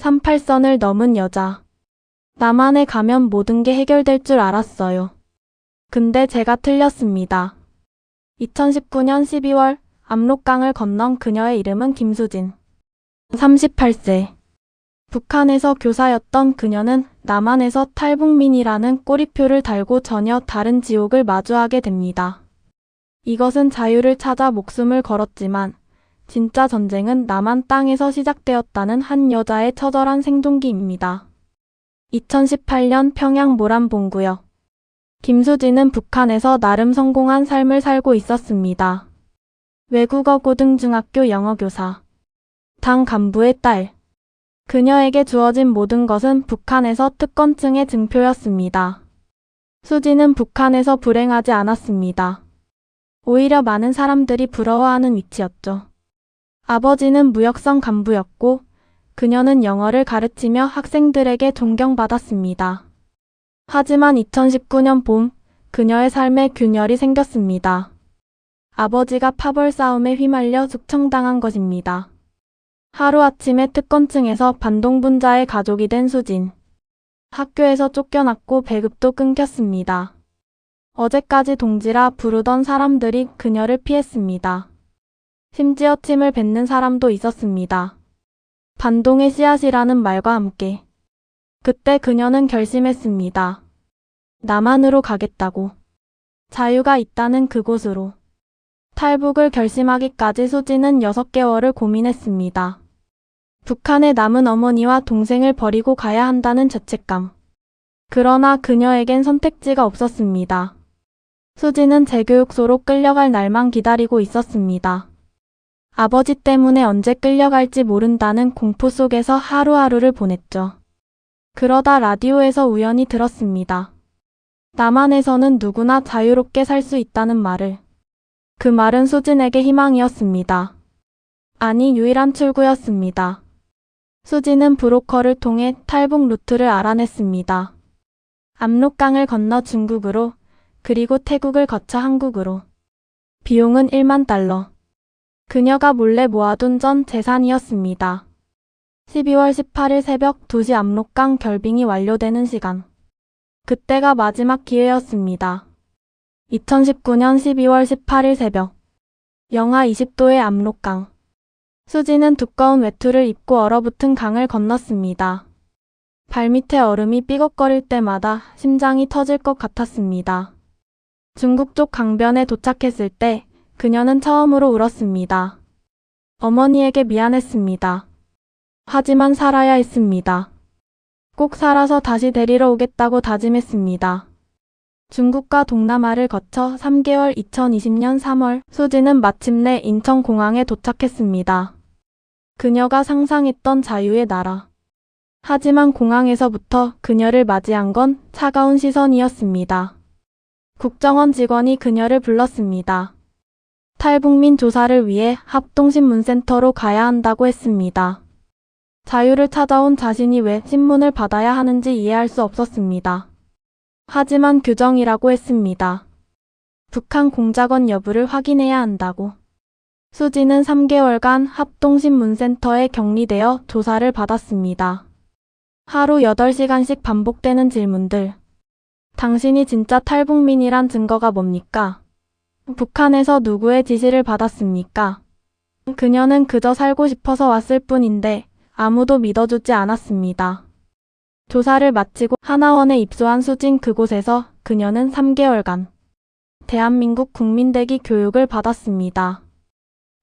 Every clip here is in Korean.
38선을 넘은 여자. 남한에 가면 모든 게 해결될 줄 알았어요. 근데 제가 틀렸습니다. 2019년 12월 압록강을 건넌 그녀의 이름은 김수진. 38세. 북한에서 교사였던 그녀는 남한에서 탈북민이라는 꼬리표를 달고 전혀 다른 지옥을 마주하게 됩니다. 이것은 자유를 찾아 목숨을 걸었지만 진짜 전쟁은 남한 땅에서 시작되었다는 한 여자의 처절한 생동기입니다. 2018년 평양 모란봉구역. 김수진은 북한에서 나름 성공한 삶을 살고 있었습니다. 외국어 고등중학교 영어교사. 당 간부의 딸. 그녀에게 주어진 모든 것은 북한에서 특권층의 증표였습니다. 수지는 북한에서 불행하지 않았습니다. 오히려 많은 사람들이 부러워하는 위치였죠. 아버지는 무역성 간부였고 그녀는 영어를 가르치며 학생들에게 존경받았습니다. 하지만 2019년 봄 그녀의 삶에 균열이 생겼습니다. 아버지가 파벌 싸움에 휘말려 숙청당한 것입니다. 하루아침에 특권층에서 반동분자의 가족이 된 수진. 학교에서 쫓겨났고 배급도 끊겼습니다. 어제까지 동지라 부르던 사람들이 그녀를 피했습니다. 심지어 침을 뱉는 사람도 있었습니다. 반동의 씨앗이라는 말과 함께. 그때 그녀는 결심했습니다. 남한으로 가겠다고. 자유가 있다는 그곳으로. 탈북을 결심하기까지 수지는 6개월을 고민했습니다. 북한에 남은 어머니와 동생을 버리고 가야 한다는 죄책감. 그러나 그녀에겐 선택지가 없었습니다. 수지는 재교육소로 끌려갈 날만 기다리고 있었습니다. 아버지 때문에 언제 끌려갈지 모른다는 공포 속에서 하루하루를 보냈죠. 그러다 라디오에서 우연히 들었습니다. 남한에서는 누구나 자유롭게 살 수 있다는 말을. 그 말은 수진에게 희망이었습니다. 아니, 유일한 출구였습니다. 수진은 브로커를 통해 탈북 루트를 알아냈습니다. 압록강을 건너 중국으로, 그리고 태국을 거쳐 한국으로. 비용은 1만 달러. 그녀가 몰래 모아둔 전 재산이었습니다. 12월 18일 새벽 2시 압록강 결빙이 완료되는 시간. 그때가 마지막 기회였습니다. 2019년 12월 18일 새벽. 영하 20도의 압록강. 수지는 두꺼운 외투를 입고 얼어붙은 강을 건넜습니다. 발밑에 얼음이 삐걱거릴 때마다 심장이 터질 것 같았습니다. 중국 쪽 강변에 도착했을 때 그녀는 처음으로 울었습니다. 어머니에게 미안했습니다. 하지만 살아야 했습니다. 꼭 살아서 다시 데리러 오겠다고 다짐했습니다. 중국과 동남아를 거쳐 3개월 2020년 3월 수지는 마침내 인천공항에 도착했습니다. 그녀가 상상했던 자유의 나라. 하지만 공항에서부터 그녀를 맞이한 건 차가운 시선이었습니다. 국정원 직원이 그녀를 불렀습니다. 탈북민 조사를 위해 합동신문센터로 가야 한다고 했습니다. 자유를 찾아온 자신이 왜 신문을 받아야 하는지 이해할 수 없었습니다. 하지만 규정이라고 했습니다. 북한 공작원 여부를 확인해야 한다고. 수지는 3개월간 합동신문센터에 격리되어 조사를 받았습니다. 하루 8시간씩 반복되는 질문들. 당신이 진짜 탈북민이란 증거가 뭡니까? 북한에서 누구의 지시를 받았습니까? 그녀는 그저 살고 싶어서 왔을 뿐인데 아무도 믿어주지 않았습니다. 조사를 마치고 하나원에 입소한 수진 그곳에서 그녀는 3개월간 대한민국 국민대기 교육을 받았습니다.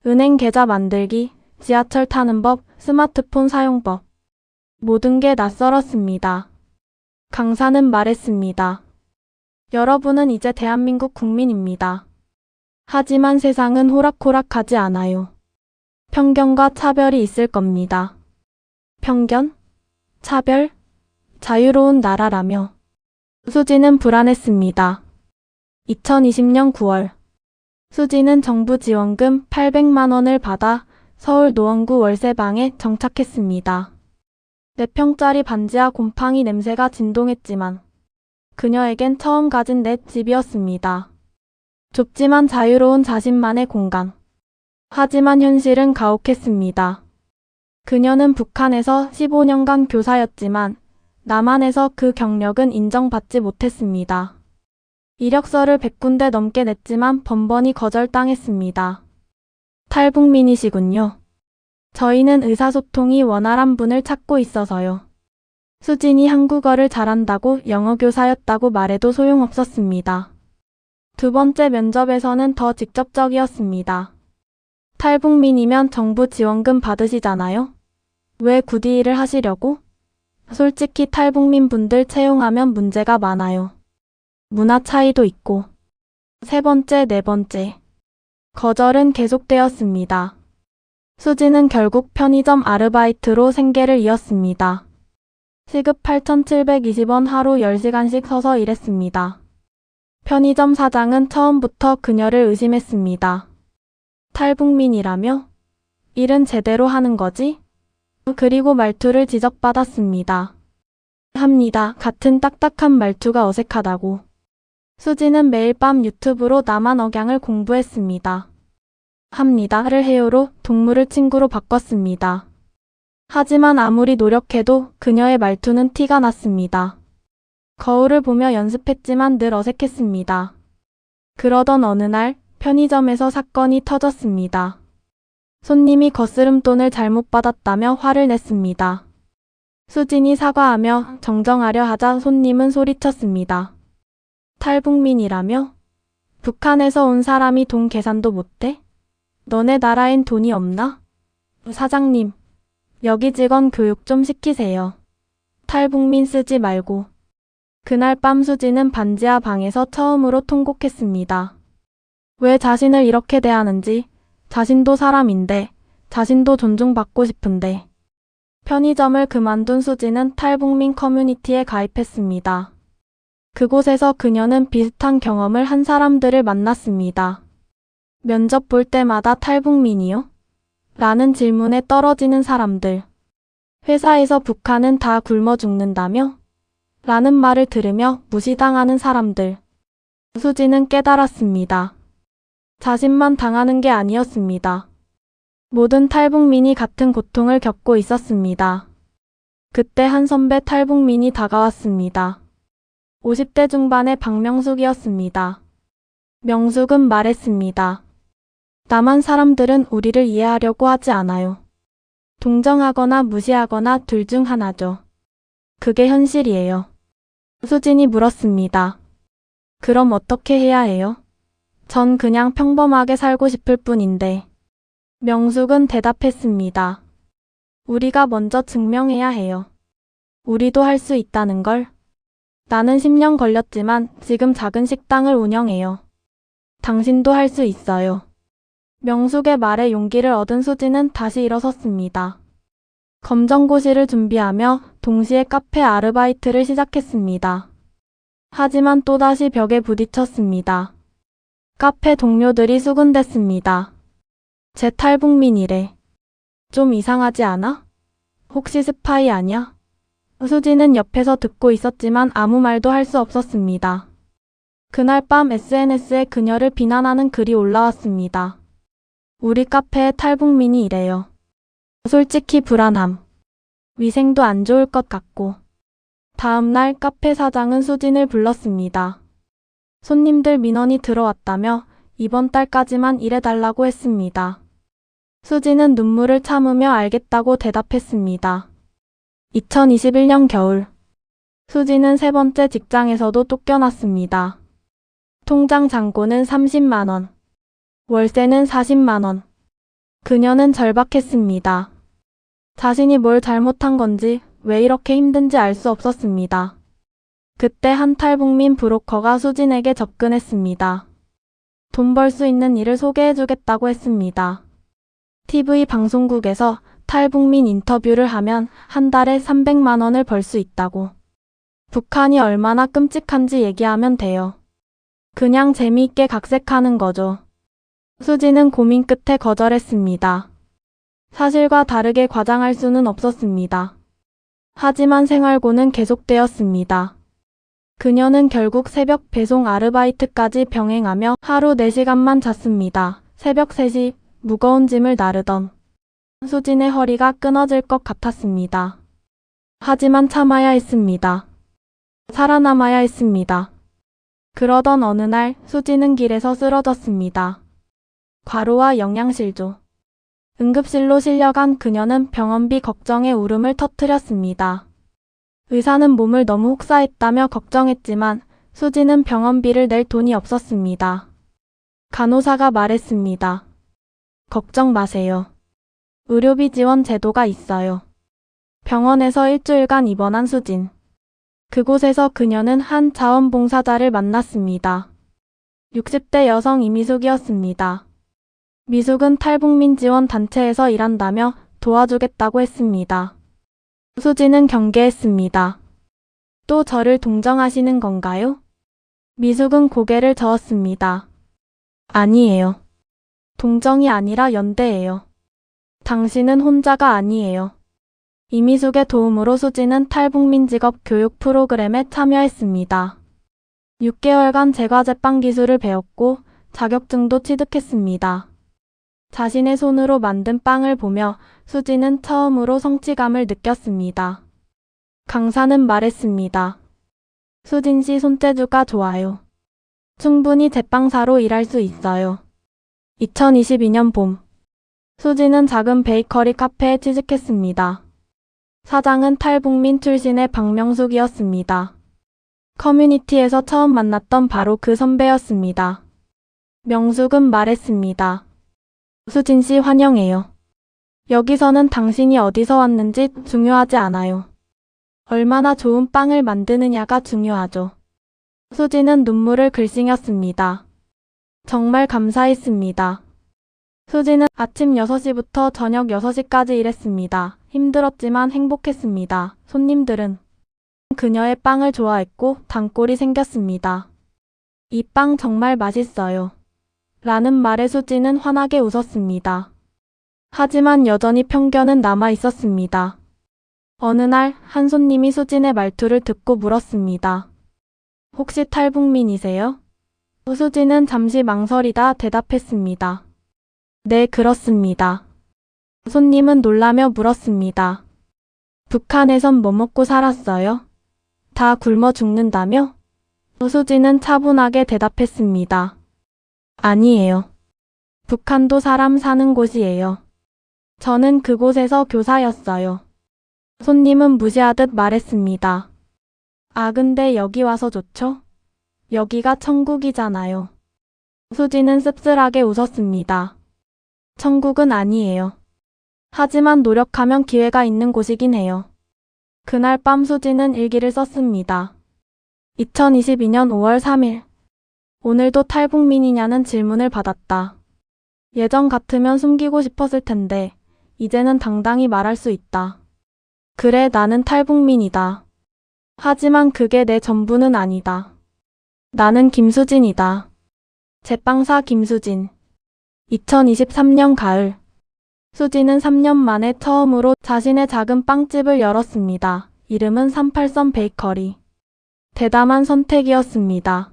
은행 계좌 만들기, 지하철 타는 법, 스마트폰 사용법. 모든 게 낯설었습니다. 강사는 말했습니다. 여러분은 이제 대한민국 국민입니다. 하지만 세상은 호락호락하지 않아요. 편견과 차별이 있을 겁니다. 편견? 차별? 자유로운 나라라며. 수지는 불안했습니다. 2020년 9월. 수지는 정부 지원금 800만 원을 받아 서울 노원구 월세방에 정착했습니다. 4평짜리 반지하 곰팡이 냄새가 진동했지만 그녀에겐 처음 가진 내 집이었습니다. 좁지만 자유로운 자신만의 공간. 하지만 현실은 가혹했습니다. 그녀는 북한에서 15년간 교사였지만 남한에서 그 경력은 인정받지 못했습니다. 이력서를 100군데 넘게 냈지만 번번이 거절당했습니다. 탈북민이시군요. 저희는 의사소통이 원활한 분을 찾고 있어서요. 수진이 한국어를 잘한다고 영어 교사였다고 말해도 소용없었습니다. 두 번째 면접에서는 더 직접적이었습니다. 탈북민이면 정부 지원금 받으시잖아요? 왜 굳이 일을 하시려고? 솔직히 탈북민 분들 채용하면 문제가 많아요. 문화 차이도 있고. 세 번째, 네 번째. 거절은 계속되었습니다. 수지는 결국 편의점 아르바이트로 생계를 이었습니다. 시급 8,720원 하루 10시간씩 서서 일했습니다. 편의점 사장은 처음부터 그녀를 의심했습니다. 탈북민이라며? 일은 제대로 하는 거지? 그리고 말투를 지적받았습니다. 합니다. 같은 딱딱한 말투가 어색하다고. 수지는 매일 밤 유튜브로 남한 억양을 공부했습니다. 합니다를 해요로 동물을 친구로 바꿨습니다. 하지만 아무리 노력해도 그녀의 말투는 티가 났습니다. 거울을 보며 연습했지만 늘 어색했습니다. 그러던 어느 날 편의점에서 사건이 터졌습니다. 손님이 거스름돈을 잘못 받았다며 화를 냈습니다. 수진이 사과하며 정정하려 하자 손님은 소리쳤습니다. 탈북민이라며? 북한에서 온 사람이 돈 계산도 못해? 너네 나라엔 돈이 없나? 사장님, 여기 직원 교육 좀 시키세요. 탈북민 쓰지 말고. 그날 밤 수지는 반지하 방에서 처음으로 통곡했습니다. 왜 자신을 이렇게 대하는지, 자신도 사람인데, 자신도 존중받고 싶은데. 편의점을 그만둔 수지는 탈북민 커뮤니티에 가입했습니다. 그곳에서 그녀는 비슷한 경험을 한 사람들을 만났습니다. 면접 볼 때마다 탈북민이요? 라는 질문에 떨어지는 사람들. 회사에서 북한은 다 굶어 죽는다며? 라는 말을 들으며 무시당하는 사람들. 수지는 깨달았습니다. 자신만 당하는 게 아니었습니다. 모든 탈북민이 같은 고통을 겪고 있었습니다. 그때 한 선배 탈북민이 다가왔습니다. 50대 중반의 박명숙이었습니다. 명숙은 말했습니다. 남한 사람들은 우리를 이해하려고 하지 않아요. 동정하거나 무시하거나 둘 중 하나죠. 그게 현실이에요. 수진이 물었습니다. 그럼 어떻게 해야 해요? 전 그냥 평범하게 살고 싶을 뿐인데. 명숙은 대답했습니다. 우리가 먼저 증명해야 해요. 우리도 할 수 있다는 걸. 나는 10년 걸렸지만 지금 작은 식당을 운영해요. 당신도 할 수 있어요. 명숙의 말에 용기를 얻은 수지는 다시 일어섰습니다. 검정고시를 준비하며 동시에 카페 아르바이트를 시작했습니다. 하지만 또다시 벽에 부딪혔습니다. 카페 동료들이 수군댔습니다. 제 탈북민이래. 좀 이상하지 않아? 혹시 스파이 아냐? 수지는 옆에서 듣고 있었지만 아무 말도 할 수 없었습니다. 그날 밤 SNS에 그녀를 비난하는 글이 올라왔습니다. 우리 카페에 탈북민이 이래요. 솔직히 불안함. 위생도 안 좋을 것 같고. 다음날 카페 사장은 수진을 불렀습니다. 손님들 민원이 들어왔다며 이번 달까지만 일해달라고 했습니다. 수지는 눈물을 참으며 알겠다고 대답했습니다. 2021년 겨울. 수지는 세 번째 직장에서도 쫓겨났습니다. 통장 잔고는 30만원. 월세는 40만원. 그녀는 절박했습니다. 자신이 뭘 잘못한 건지 왜 이렇게 힘든지 알 수 없었습니다. 그때 한 탈북민 브로커가 수진에게 접근했습니다. 돈 벌 수 있는 일을 소개해주겠다고 했습니다. TV 방송국에서 탈북민 인터뷰를 하면 한 달에 300만 원을 벌 수 있다고. 북한이 얼마나 끔찍한지 얘기하면 돼요. 그냥 재미있게 각색하는 거죠. 수지는 고민 끝에 거절했습니다. 사실과 다르게 과장할 수는 없었습니다. 하지만 생활고는 계속되었습니다. 그녀는 결국 새벽 배송 아르바이트까지 병행하며 하루 4시간만 잤습니다. 새벽 3시 무거운 짐을 나르던 수진의 허리가 끊어질 것 같았습니다. 하지만 참아야 했습니다. 살아남아야 했습니다. 그러던 어느 날 수지는 길에서 쓰러졌습니다. 과로와 영양실조. 응급실로 실려간 그녀는 병원비 걱정에 울음을 터뜨렸습니다. 의사는 몸을 너무 혹사했다며 걱정했지만 수지는 병원비를 낼 돈이 없었습니다. 간호사가 말했습니다. 걱정 마세요. 의료비 지원 제도가 있어요. 병원에서 일주일간 입원한 수진. 그곳에서 그녀는 한 자원봉사자를 만났습니다. 60대 여성 이미숙이었습니다. 미숙은 탈북민 지원 단체에서 일한다며 도와주겠다고 했습니다. 수지는 경계했습니다. 또 저를 동정하시는 건가요? 미숙은 고개를 저었습니다. 아니에요. 동정이 아니라 연대예요. 당신은 혼자가 아니에요. 이미숙의 도움으로 수지는 탈북민 직업 교육 프로그램에 참여했습니다. 6개월간 제과제빵 기술을 배웠고 자격증도 취득했습니다. 자신의 손으로 만든 빵을 보며 수지는 처음으로 성취감을 느꼈습니다. 강사는 말했습니다. 수진 씨 손재주가 좋아요. 충분히 제빵사로 일할 수 있어요. 2022년 봄. 수지는 작은 베이커리 카페에 취직했습니다. 사장은 탈북민 출신의 박명숙이었습니다. 커뮤니티에서 처음 만났던 바로 그 선배였습니다. 명숙은 말했습니다. 수진 씨 환영해요. 여기서는 당신이 어디서 왔는지 중요하지 않아요. 얼마나 좋은 빵을 만드느냐가 중요하죠. 수지는 눈물을 글썽였습니다. 정말 감사했습니다. 수지는 아침 6시부터 저녁 6시까지 일했습니다. 힘들었지만 행복했습니다. 손님들은 그녀의 빵을 좋아했고 단골이 생겼습니다. 이 빵 정말 맛있어요. 라는 말에 수지는 환하게 웃었습니다. 하지만 여전히 편견은 남아 있었습니다. 어느 날 한 손님이 수진의 말투를 듣고 물었습니다. 혹시 탈북민이세요? 수지는 잠시 망설이다 대답했습니다. 네, 그렇습니다. 손님은 놀라며 물었습니다. 북한에선 뭐 먹고 살았어요? 다 굶어 죽는다며? 수지는 차분하게 대답했습니다. 아니에요. 북한도 사람 사는 곳이에요. 저는 그곳에서 교사였어요. 손님은 무시하듯 말했습니다. 아, 근데 여기 와서 좋죠? 여기가 천국이잖아요. 수지는 씁쓸하게 웃었습니다. 천국은 아니에요. 하지만 노력하면 기회가 있는 곳이긴 해요. 그날 밤 수지는 일기를 썼습니다. 2022년 5월 3일. 오늘도 탈북민이냐는 질문을 받았다. 예전 같으면 숨기고 싶었을 텐데, 이제는 당당히 말할 수 있다. 그래, 나는 탈북민이다. 하지만 그게 내 전부는 아니다. 나는 김수진이다. 제빵사 김수진. 2023년 가을. 수지는 3년 만에 처음으로 자신의 작은 빵집을 열었습니다. 이름은 38선 베이커리. 대담한 선택이었습니다.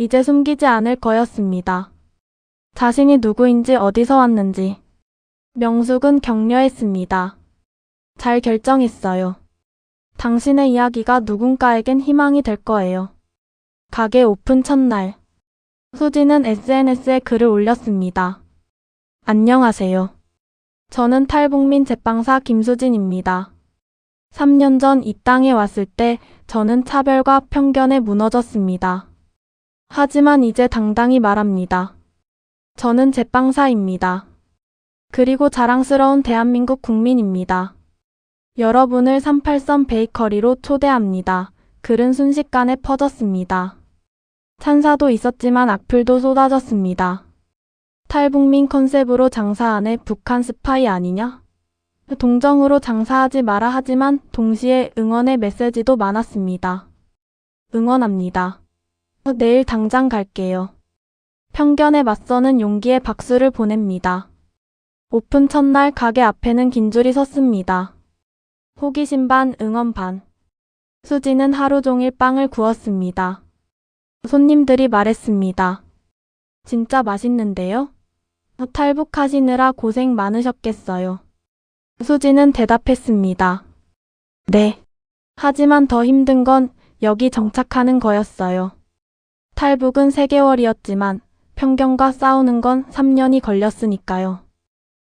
이제 숨기지 않을 거였습니다. 자신이 누구인지 어디서 왔는지. 명숙은 격려했습니다. 잘 결정했어요. 당신의 이야기가 누군가에겐 희망이 될 거예요. 가게 오픈 첫날. 수지는 SNS에 글을 올렸습니다. 안녕하세요. 저는 탈북민 제빵사 김수진입니다. 3년 전 이 땅에 왔을 때 저는 차별과 편견에 무너졌습니다. 하지만 이제 당당히 말합니다. 저는 제빵사입니다. 그리고 자랑스러운 대한민국 국민입니다. 여러분을 38선 베이커리로 초대합니다. 글은 순식간에 퍼졌습니다. 찬사도 있었지만 악플도 쏟아졌습니다. 탈북민 컨셉으로 장사하네 북한 스파이 아니냐? 동정으로 장사하지 마라 하지만 동시에 응원의 메시지도 많았습니다. 응원합니다. 내일 당장 갈게요. 편견에 맞서는 용기의 박수를 보냅니다. 오픈 첫날 가게 앞에는 긴 줄이 섰습니다. 호기심 반 응원 반. 수지는 하루 종일 빵을 구웠습니다. 손님들이 말했습니다. 진짜 맛있는데요? 탈북하시느라 고생 많으셨겠어요. 수지는 대답했습니다. 네. 하지만 더 힘든 건 여기 정착하는 거였어요. 탈북은 3개월이었지만 편견과 싸우는 건 3년이 걸렸으니까요.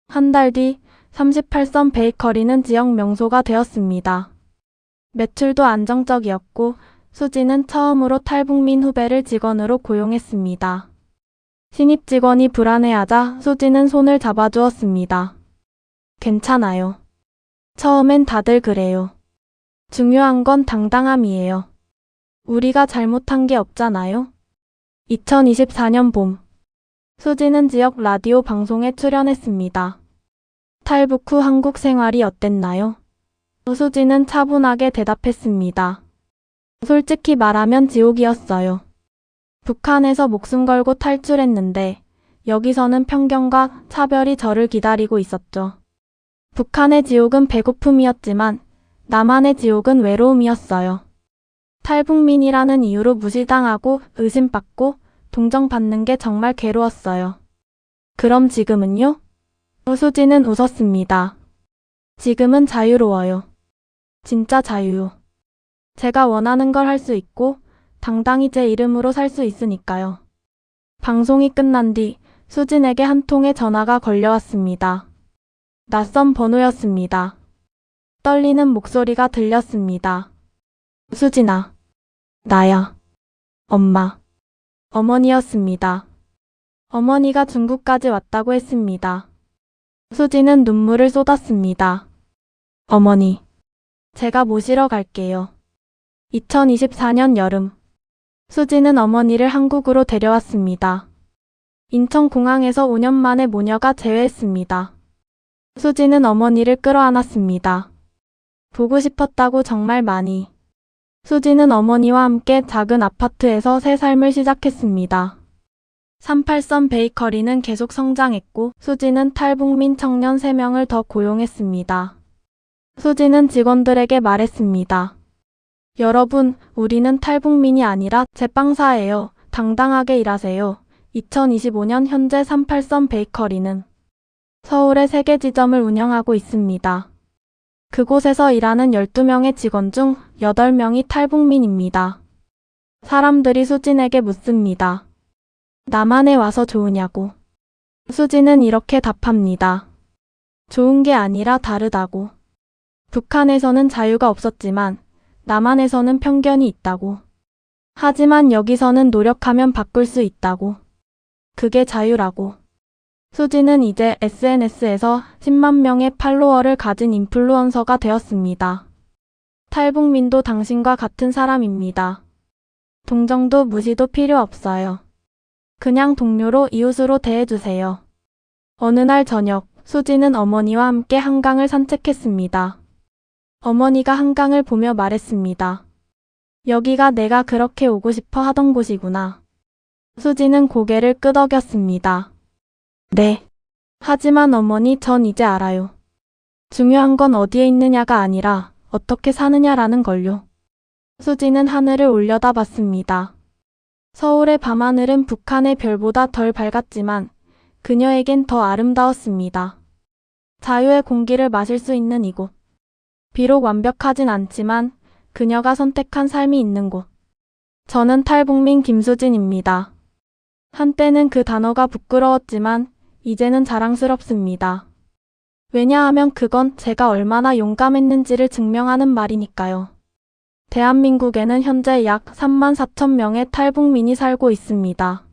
한 달 뒤 38선 베이커리는 지역 명소가 되었습니다. 매출도 안정적이었고 수지는 처음으로 탈북민 후배를 직원으로 고용했습니다. 신입 직원이 불안해하자 수지는 손을 잡아주었습니다. 괜찮아요. 처음엔 다들 그래요. 중요한 건 당당함이에요. 우리가 잘못한 게 없잖아요. 2024년 봄. 수지는 지역 라디오 방송에 출연했습니다. 탈북 후 한국 생활이 어땠나요? 수지는 차분하게 대답했습니다. 솔직히 말하면 지옥이었어요. 북한에서 목숨 걸고 탈출했는데 여기서는 편견과 차별이 저를 기다리고 있었죠. 북한의 지옥은 배고픔이었지만 남한의 지옥은 외로움이었어요. 탈북민이라는 이유로 무시당하고 의심받고 동정받는 게 정말 괴로웠어요. 그럼 지금은요? 수지는 웃었습니다. 지금은 자유로워요. 진짜 자유요. 제가 원하는 걸 할 수 있고 당당히 제 이름으로 살 수 있으니까요. 방송이 끝난 뒤 수진에게 한 통의 전화가 걸려왔습니다. 낯선 번호였습니다. 떨리는 목소리가 들렸습니다. 수진아. 나야. 엄마. 어머니였습니다. 어머니가 중국까지 왔다고 했습니다. 수지는 눈물을 쏟았습니다. 어머니. 제가 모시러 갈게요. 2024년 여름. 수지는 어머니를 한국으로 데려왔습니다. 인천공항에서 5년 만에 모녀가 재회했습니다. 수지는 어머니를 끌어안았습니다. 보고 싶었다고 정말 많이. 수지는 어머니와 함께 작은 아파트에서 새 삶을 시작했습니다. 38선 베이커리는 계속 성장했고 수지는 탈북민 청년 3명을 더 고용했습니다. 수지는 직원들에게 말했습니다. 여러분, 우리는 탈북민이 아니라 제빵사예요. 당당하게 일하세요. 2025년 현재 38선 베이커리는 서울의 3개 지점을 운영하고 있습니다. 그곳에서 일하는 12명의 직원 중 8명이 탈북민입니다. 사람들이 수진에게 묻습니다. 남한에 와서 좋으냐고. 수진은 이렇게 답합니다. 좋은 게 아니라 다르다고. 북한에서는 자유가 없었지만 남한에서는 편견이 있다고. 하지만 여기서는 노력하면 바꿀 수 있다고. 그게 자유라고. 수지는 이제 SNS에서 10만 명의 팔로워를 가진 인플루언서가 되었습니다. 탈북민도 당신과 같은 사람입니다. 동정도 무시도 필요 없어요. 그냥 동료로 이웃으로 대해주세요. 어느 날 저녁, 수지는 어머니와 함께 한강을 산책했습니다. 어머니가 한강을 보며 말했습니다. 여기가 내가 그렇게 오고 싶어 하던 곳이구나. 수지는 고개를 끄덕였습니다. 네. 하지만 어머니 전 이제 알아요. 중요한 건 어디에 있느냐가 아니라 어떻게 사느냐라는 걸요. 수지는 하늘을 올려다 봤습니다. 서울의 밤하늘은 북한의 별보다 덜 밝았지만 그녀에겐 더 아름다웠습니다. 자유의 공기를 마실 수 있는 이곳. 비록 완벽하진 않지만 그녀가 선택한 삶이 있는 곳. 저는 탈북민 김수진입니다. 한때는 그 단어가 부끄러웠지만 이제는 자랑스럽습니다. 왜냐하면 그건 제가 얼마나 용감했는지를 증명하는 말이니까요. 대한민국에는 현재 약 3만 4천 명의 탈북민이 살고 있습니다.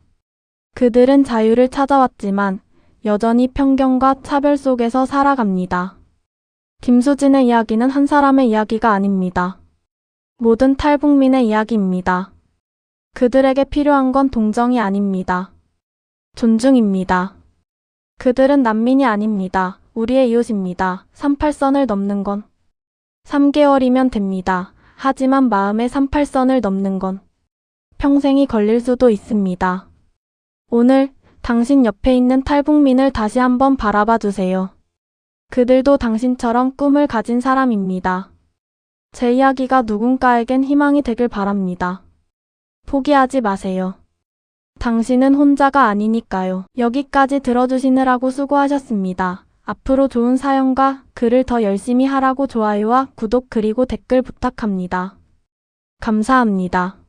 그들은 자유를 찾아왔지만 여전히 편견과 차별 속에서 살아갑니다. 김수진의 이야기는 한 사람의 이야기가 아닙니다. 모든 탈북민의 이야기입니다. 그들에게 필요한 건 동정이 아닙니다. 존중입니다. 그들은 난민이 아닙니다. 우리의 이웃입니다. 38선을 넘는 건 3개월이면 됩니다. 하지만 마음의 38선을 넘는 건 평생이 걸릴 수도 있습니다. 오늘 당신 옆에 있는 탈북민을 다시 한번 바라봐 주세요. 그들도 당신처럼 꿈을 가진 사람입니다. 제 이야기가 누군가에겐 희망이 되길 바랍니다. 포기하지 마세요. 당신은 혼자가 아니니까요. 여기까지 들어주시느라고 수고하셨습니다. 앞으로 좋은 사연과 글을 더 열심히 하라고 좋아요와 구독 그리고 댓글 부탁합니다. 감사합니다.